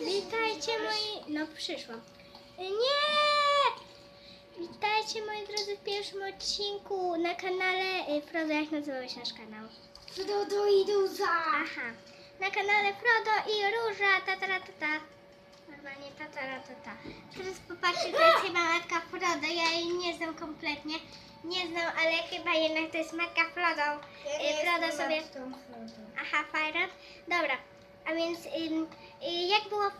Witajcie moi... No przyszłam. Nie! Witajcie moi drodzy w pierwszym odcinku na kanale... y, Frodo, jak nazywał się nasz kanał? Frodo i Duza. Aha. Na kanale Frodo i Róża, tatara tata. Normalnie tatara tata. Teraz popatrzcie, to jest chyba matka Frodo. Ja jej nie znam kompletnie. Nie znam, ale chyba jednak to jest matka Frodo. Y, Frodo sobie... Aha, fajnie. Dobra, a więc ym, jak było w,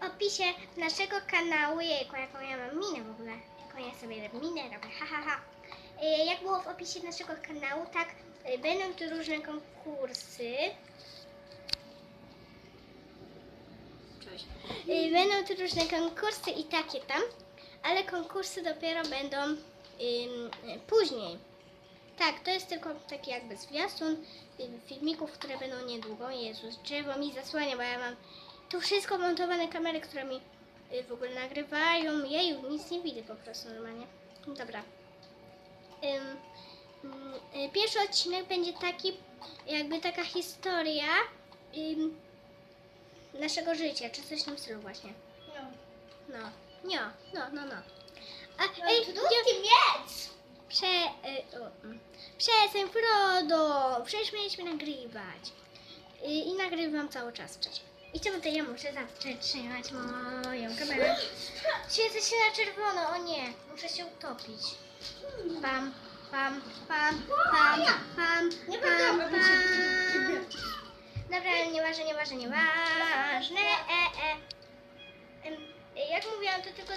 w opisie naszego kanału, jejku, jaką ja mam minę w ogóle, jaką ja sobie minę robię, ha, ha, ha. Y, jak było w opisie naszego kanału, tak, y, będą tu różne konkursy. Cześć. Y, Będą tu różne konkursy i takie tam, ale konkursy dopiero będą ym, później. Tak, to jest tylko taki jakby zwiastun filmików, które będą niedługo. Jezus, drzewo mi zasłania, bo ja mam tu wszystko montowane kamery, które mi y, w ogóle nagrywają. Jeju, nic nie widzę po prostu normalnie. Dobra. Y, pierwszy odcinek będzie taki, jakby taka historia naszego życia, czy coś w tym stylu właśnie. No, nie, no, no, no. A, ej, Krótki miecz. Prze... Y, mm. Przestań, Frodo! Przecież mieliśmy nagrywać. Y, I nagrywam cały czas przecież. I czemu to ja muszę zatrzymać moją kamerę? Świecę się na czerwono, o nie! Muszę się utopić. Pam, pam, pam, pam, pam, Nie pam, pam. Dobra, nieważne, nieważne, nieważne. E, e. Em, Jak mówiłam, to tylko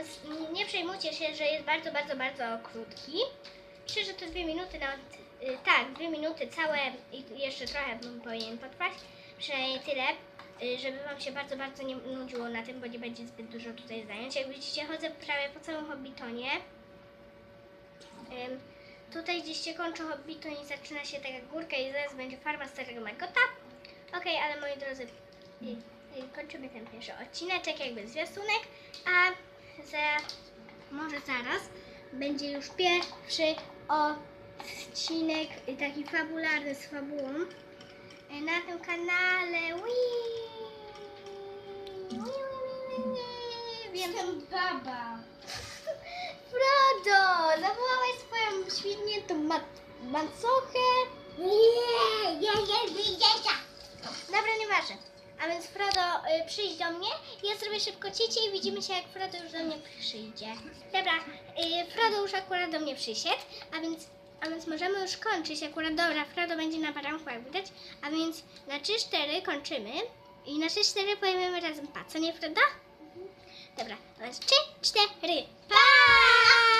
s- nie przejmujcie się, że jest bardzo, bardzo, bardzo krótki. Myślę, że to dwie minuty nawet, y, tak, dwie minuty całe i jeszcze trochę bym powinien potrwać. Przynajmniej tyle, żeby Wam się bardzo, bardzo nie nudziło na tym, bo nie będzie zbyt dużo tutaj zajęć. Jak widzicie, chodzę prawie po całym Hobbitonie. Tutaj gdzieś się kończy Hobbiton i zaczyna się taka górka i zaraz będzie farma Starego Margota. Okej, ale moi drodzy, y, y, kończymy ten pierwszy odcineczek, jakby zwiastunek, a za, może zaraz będzie już pierwszy odcinek y, taki fabularny z fabułą y, na tym kanale. Wii! Jestem baba. Frodo, zawołałeś swoją świetniętą ma- macochę. Nie, nie, nie, widzicie. Dobra, nieważne. A więc Frodo, y, przyjdź do mnie. Ja zrobię szybko ciecie i widzimy się, jak Frodo już do mnie przyjdzie. Dobra, y, Frodo już akurat do mnie przyszedł, a więc, a więc możemy już kończyć. Akurat dobra, Frodo będzie na baranku, jak widać. A więc na 3-4 kończymy. I na 3-4 powiemy razem pa, co nie Frodo? Dobra, a więc 3-4, pa!